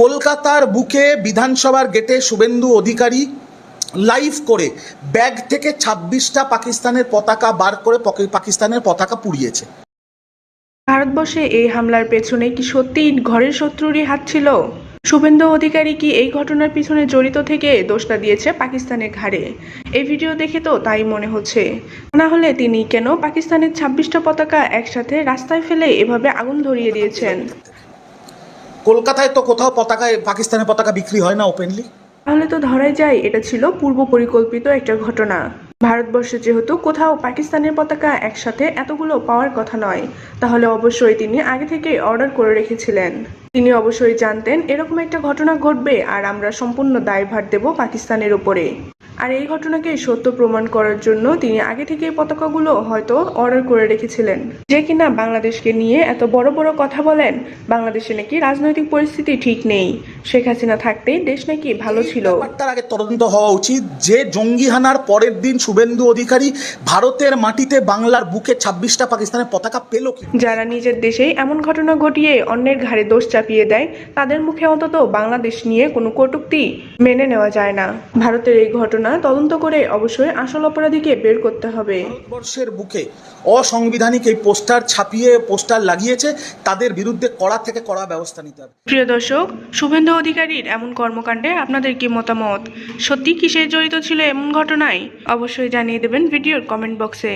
কলকাতার বুকে বিধানসভার গেটে শুভেন্দু অধিকারী লাইভ করে ব্যাগ থেকে ছাব্বিশটা পাকিস্তানের পতাকা বার করে পাকিস্তানের পতাকা পুড়িয়েছে। ভারতবর্ষে এই হামলার পেছনে কি সত্যিই ঘরের শত্রুরই হাত ছিল? শুভেন্দু অধিকারী কি এই ঘটনার পিছনে জড়িত থেকে দোষটা দিয়েছে পাকিস্তানের ঘাড়ে? এই ভিডিও দেখে তো তাই মনে হচ্ছে। না হলে তিনি কেন পাকিস্তানের ছাব্বিশটা পতাকা একসাথে রাস্তায় ফেলে এভাবে আগুন ধরিয়ে দিয়েছেন? কলকাতায় তো কোথাও পতাকায় পাকিস্তানের পতাকা বিক্রি হয় না ওপেনলি তাহলে তো ধরাই যায়, এটা ছিল পূর্ব পরিকল্পিত একটা ঘটনা। ভারতবর্ষে যেহেতু কোথাও পাকিস্তানের পতাকা একসাথে এতগুলো পাওয়ার কথা নয়, তাহলে অবশ্যই তিনি আগে থেকে অর্ডার করে রেখেছিলেন। তিনি অবশ্যই জানতেন এরকম একটা ঘটনা ঘটবে আর আমরা সম্পূর্ণ দায়ভার দেব পাকিস্তানের উপরে। আর এই ঘটনাকে সত্য প্রমাণ করার জন্য তিনি আগে থেকে এই পতাকাগুলো হয়তো অর্ডার করে রেখেছিলেন। যে কিনা বাংলাদেশকে নিয়ে এত বড় বড় কথা বলেন বাংলাদেশে নাকি রাজনৈতিক পরিস্থিতি ঠিক নেই। শেখ হাসিনা থাকতেই দেশ নাকি ভালো ছিল। তার আগে তদন্ত হওয়া উচিত। যে জঙ্গি হানার পরের দিন শুভেন্দু অধিকারী ভারতের মাটিতে বাংলার বুকে ছাব্বিশটা পাকিস্তানের পতাকা পেল যারা নিজের দেশেই এমন ঘটনা ঘটিয়ে অন্যের ঘাড়ে দোষ চাপিয়ে দেয় তাদের মুখে অন্তত বাংলাদেশ নিয়ে কোনো কটূক্তি মেনে নেওয়া যায় না। ভারতের এই ঘটনা তদন্ত করে অবশ্যই আসল অপরাধীকে বের করতে হবে। ভারতবর্ষের বুকে অসাংবিধানিক এই পোস্টার ছাপিয়ে পোস্টার লাগিয়েছে তাদের বিরুদ্ধে কড়া থেকে কড়া ব্যবস্থা নিতে হবে। প্রিয় দর্শক শুভেন্দু অধিকারীর এমন কর্মকাণ্ডে আপনাদের কি মতামত? সত্যি কিসে জড়িত ছিল এমন ঘটনায়? অবশ্যই জানিয়ে দেবেন ভিডিওর কমেন্ট বক্সে।